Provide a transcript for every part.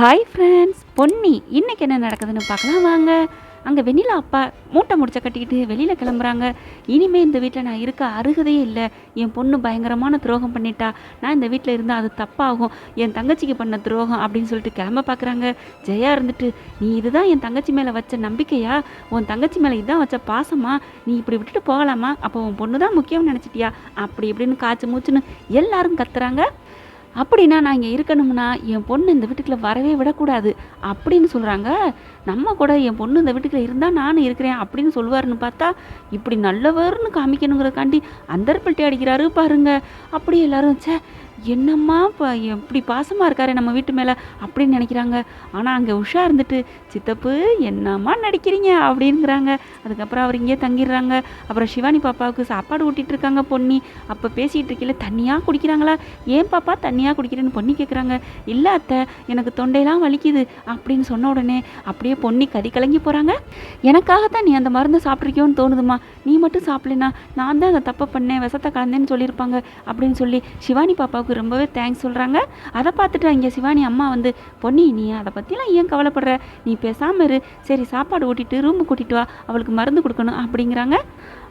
Hi friends Ponni இன்றைக்கி என்ன நடக்குதுன்னு பார்க்கலாம் வாங்க. அங்கே வெண்ணிலா அப்பா மூட்டை முடிச்ச கட்டிக்கிட்டு வெளியில் கிளம்புறாங்க. இனிமேல் இந்த வீட்டில் நான் இருக்க அருகதையே இல்லை. என் பொண்ணு பயங்கரமான துரோகம் பண்ணிட்டா. நான் இந்த வீட்டில் இருந்தால் அது தப்பாகும். என் தங்கச்சிக்கு பண்ண துரோகம் அப்படின்னு சொல்லிட்டு கிளம்ப பார்க்குறாங்க ஜெயா இருந்துட்டு நீ இதுதான் என் தங்கச்சி மேலே வச்ச நம்பிக்கையா? உன் தங்கச்சி மேலே இதான் வச்ச பாசமா? நீ இப்படி விட்டுட்டு போகலாமா? அப்போ உன் பொண்ணு தான் முக்கியம்னு நினச்சிட்டியா? அப்படி இப்படின்னு காய்ச்சி மூச்சுன்னு எல்லாரும் கத்துறாங்க. அப்படின்னா நான் இங்கே இருக்கணும்னா என் பொண்ணு இந்த வீட்டுக்குள்ள வரவே விடக்கூடாது அப்படின்னு சொல்கிறாங்க நம்ம கூட என் பொண்ணு இந்த வீட்டுக்குள்ள இருந்தால் நானும் இருக்கிறேன் அப்படின்னு சொல்லுவாருன்னு பார்த்தா இப்படி நல்லவர்னு காமிக்கணுங்கிறக்காண்டி அந்தர்பட்டி அடிக்கிறாரு பாருங்க. அப்படி எல்லாரும் சே என்னம்மா இப்போ எப்படி பாசமாக இருக்காரு நம்ம வீட்டு மேலே அப்படின்னு நினைக்கிறாங்க. ஆனால் அங்கே உஷா இருந்துட்டு சித்தப்பு என்னம்மா நடிக்கிறீங்க? அப்படிங்கிறாங்க அதுக்கப்புறம் அவர் இங்கேயே தங்கிடுறாங்க. அப்புறம் சிவானி பாப்பாவுக்கு சாப்பாடு ஊட்டிகிட்டு இருக்காங்க பொன்னி. அப்போ பேசிகிட்டு இருக்கையில் தண்ணியாக குடிக்கிறாங்களா? ஏன் பாப்பா தண்ணியாக குடிக்கிறேன்னு பொன்னி கேட்குறாங்க இல்லை அத்தை எனக்கு தொண்டையெல்லாம் வலிக்குது அப்படின்னு சொன்ன உடனே அப்படியே பொன்னி கதி கலங்கி போகிறாங்க எனக்காகத்தான் நீ அந்த மருந்தை சாப்பிட்ருக்கியோன்னு தோணுதுமா நீ மட்டும் சாப்பிடலனா நான் தான் அந்த தப்பை பண்ணேன் விஷத்தை கலந்தேன்னு சொல்லியிருப்பாங்க அப்படின்னு சொல்லி சிவானி பாப்பாவுக்கு ரொம்பவே தேங்க்ஸ் சொல்கிறாங்க அதை பார்த்துட்டு அங்கே சிவானி அம்மா வந்து பொன்னி நீ அதை பற்றிலாம் ஏன் கவலைப்படுற? நீ பேசாமல் இரு. சரி சாப்பாடு ஊட்டிட்டு ரூமு கூட்டிட்டு வா. அவளுக்கு மருந்து கொடுக்கணும் அப்படிங்கிறாங்க.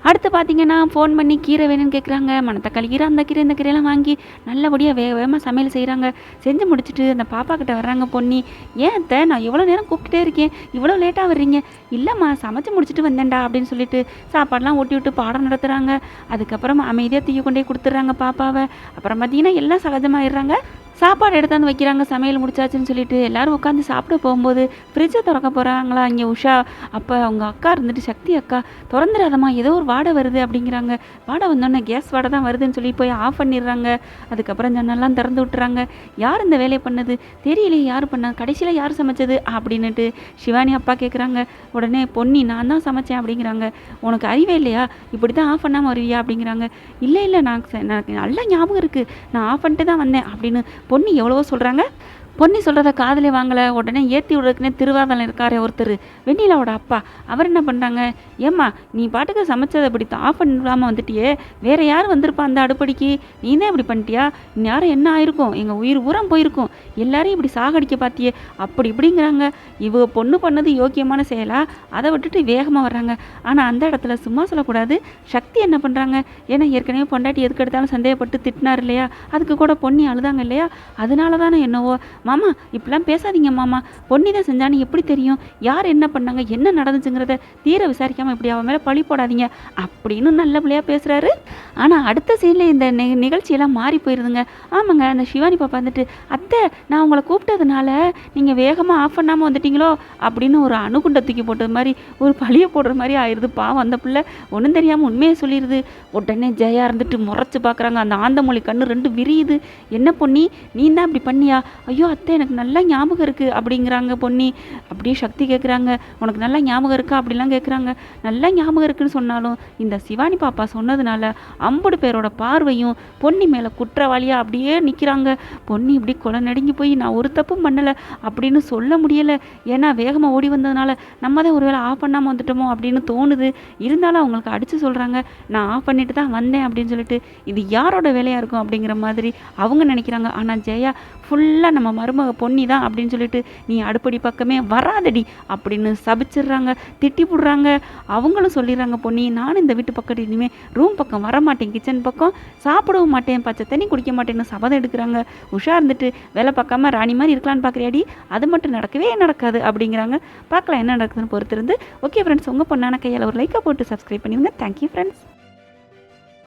அடுத்து பார்த்தீங்கன்னா ஃபோன் பண்ணி கீரை வேணும்னு கேட்குறாங்க மணத்தக்காளி கீரை அந்த கீரை இந்த கீரையெல்லாம் வாங்கி நல்லபடியாக வேக வேகமாக சமையல் செய்கிறாங்க செஞ்சு முடிச்சுட்டு அந்த பாப்பா கிட்ட வர்றாங்க பொன்னி. ஏன் அத்தை நான் இவ்வளோ நேரம் கூப்பிட்டுட்டே இருக்கேன். இவ்வளோ லேட்டாக வர்றீங்க. இல்லைம்மா சமைச்சு முடிச்சுட்டு வந்தேன்டா அப்படின்னு சொல்லிட்டு சாப்பாடெலாம் ஒட்டி விட்டு பாடம் நடத்துகிறாங்க அதுக்கப்புறம் அமைதியாக தூக்கி கொண்டே கொடுத்துட்றாங்க பாப்பாவை. அப்புறம் பார்த்தீங்கன்னா எல்லாம் சகஜமாகிடுறாங்க சாப்பாடு எடுத்தாந்து வைக்கிறாங்க சமையல் முடிச்சாச்சுன்னு சொல்லிட்டு எல்லாரும் உட்காந்து சாப்பிட போகும்போது ஃப்ரிட்ஜை திறக்க போகிறாங்களா இங்கே உஷா அப்போ அவங்க அக்கா இருந்துட்டு சக்தி அக்கா திறந்துடாதம்மா ஏதோ ஒரு வாடை வருது அப்படிங்கிறாங்க. வாடை வந்தோடனே கேஸ் வாடை தான் வருதுன்னு சொல்லி போய் ஆஃப் பண்ணிடுறாங்க. அதுக்கப்புறம் ஜன்னல்லாம் திறந்து விட்டுறாங்க. யார் இந்த வேலையை பண்ணது? தெரியலையே யார் பண்ணா கடைசியில் யார் சமைச்சது? அப்படின்னுட்டு சிவானி அப்பா கேட்குறாங்க உடனே பொன்னி நான் தான் சமைச்சேன் அப்படிங்கிறாங்க. உனக்கு அறிவே இல்லையா? இப்படி தான் ஆஃப் பண்ணாமல் வருவியா? அப்படிங்கிறாங்க. இல்லை இல்லை நான் எனக்கு நல்ல ஞாபகம் இருக்குது நான் ஆஃப் பண்ணிட்டு தான் வந்தேன் அப்படின்னு பொண்ணு எவ்வளவோ சொல்கிறாங்க பொன்னி சொல்கிறத காதலே வாங்கலை. உடனே ஏற்றி விடுறதுக்குனே திருவாதலம் இருக்காரே ஒருத்தர். வெண்ணிலாவோட அப்பா. அவர் என்ன பண்ணுறாங்க ஏம்மா நீ பாட்டுக்கு சமைச்சதை இப்படி ஆஃப் பண்ணாமல் வந்துட்டியே. வேற யார் வந்திருப்பா அந்த அடுப்படிக்கு? நீ தான் இப்படி பண்ணிட்டியா? இந்நேரம் என்ன ஆயிருக்கும்? எங்கள் உயிர் ஊரம் போயிருக்கும். எல்லாரையும் இப்படி சாகடிக்க பார்த்தியே அப்படி இப்படிங்கிறாங்க. இவ பொண்ணு பண்ணது யோக்கியமான செயலா? அதை விட்டுட்டு வேகமாக வர்றாங்க. ஆனால் அந்த இடத்துல சும்மா சொல்லக்கூடாது. சக்தி என்ன பண்ணுறாங்க ஏன்னா ஏற்கனவே பொண்டாட்டி எதுக்கு எடுத்தாலும் சந்தேகப்பட்டு திட்டினார் இல்லையா? அதுக்கு கூட பொண்ணி அழுதாங்க இல்லையா? அதனால தானே என்னவோ? மாமா இப்படிலாம் பேசாதீங்க மாமா. பொன்னி தான் செஞ்சான்னு எப்படி தெரியும்? யார் என்ன பண்ணாங்க? என்ன நடந்துச்சுங்கிறத தீர விசாரிக்காமல் இப்படி அவன் மேலே பழி போடாதீங்க அப்படின்னு நல்ல பேசுகிறாரு ஆனால் அடுத்த சீனில் இந்த நி நிகழ்ச்சியெல்லாம் மாறி போயிருதுங்க. ஆமாங்க அந்த சிவானி பாப்பா வந்துட்டு அத்தை நான் உங்களை கூப்பிட்டதுனால நீங்கள் வேகமாக ஆஃப் பண்ணாமல் வந்துட்டீங்களோ? அப்படின்னு ஒரு அணுகுண்டை தூக்கி போட்டது மாதிரி ஒரு பழியை போடுற மாதிரி ஆயிடுது பாவம் அந்த பிள்ளை. ஒன்றும் தெரியாமல் உண்மையை சொல்லிடுது உடனே ஜெயா இருந்துட்டு முறைச்சி பார்க்குறாங்க அந்த ஆந்தமொழி கண்ணு ரெண்டு விரியுது. என்ன பொன்னி? நீ தான் இப்படி பண்ணியா? ஐயோ அத்தை எனக்கு நல்லா ஞாபகம் இருக்குது அப்படிங்கிறாங்க பொன்னி. அப்படியே சக்தி கேட்குறாங்க உனக்கு நல்லா ஞாபகம் இருக்கா? அப்படிலாம் கேட்குறாங்க நல்லா ஞாபகம் இருக்குன்னு சொன்னாலும் இந்த சிவானி பாப்பா சொன்னதுனால ஐம்பது பேரோட பார்வையும் பொன்னி மேலே குற்றவாளியாக அப்படியே நிற்கிறாங்க பொன்னி இப்படி கொலை நடுங்கி போய் நான் ஒரு தப்பும் பண்ணலை அப்படின்னு சொல்ல முடியலை. ஏன்னா வேகமாக ஓடி வந்ததுனால நம்ம தான் ஒரு வேளை ஆஃப் பண்ணாமல் வந்துட்டோமோ அப்படின்னு தோணுது. இருந்தாலும் அவங்களுக்கு அடித்து சொல்கிறாங்க நான் ஆஃப் பண்ணிட்டு தான் வந்தேன் அப்படின்னு சொல்லிட்டு இது யாரோட வேலையாக இருக்கும்? அப்படிங்கிற மாதிரி அவங்க நினைக்கிறாங்க. ஆனால் ஜெயா ஃபுல்லாக நம்ம மருமக பொன்னி தான் அப்படின்னு சொல்லிட்டு நீ அடுப்படி பக்கமே வராதடி அப்படின்னு சபிச்சிடுறாங்க திட்டி போடுறாங்க. அவங்களும் சொல்லிடுறாங்க பொன்னி நானும் இந்த வீட்டு பக்கத்து இனிமேல் ரூம் பக்கம் வர மாட்டேன் கிச்சன் பக்கம் சாப்பிடவும் மாட்டேன். பச்சை தண்ணி குடிக்க மாட்டேன்னு சபதம் எடுக்கிறாங்க. உஷா இருந்துட்டு வேலை பார்க்காம ராணி மாதிரி இருக்கலான்னு பார்க்குறியாடி அது மட்டும் நடக்கவே நடக்காது. அப்படிங்கிறாங்க. பார்க்கலாம் என்ன நடக்குதுன்னு பொறுத்திருந்து. ஓகே ஃப்ரெண்ட்ஸ் உங்கள் பொண்ணான கையால் ஒரு லைக்கை போட்டு சப்ஸ்கிரைப் பண்ணிடுங்க தேங்க்யூ ஃப்ரெண்ட்ஸ்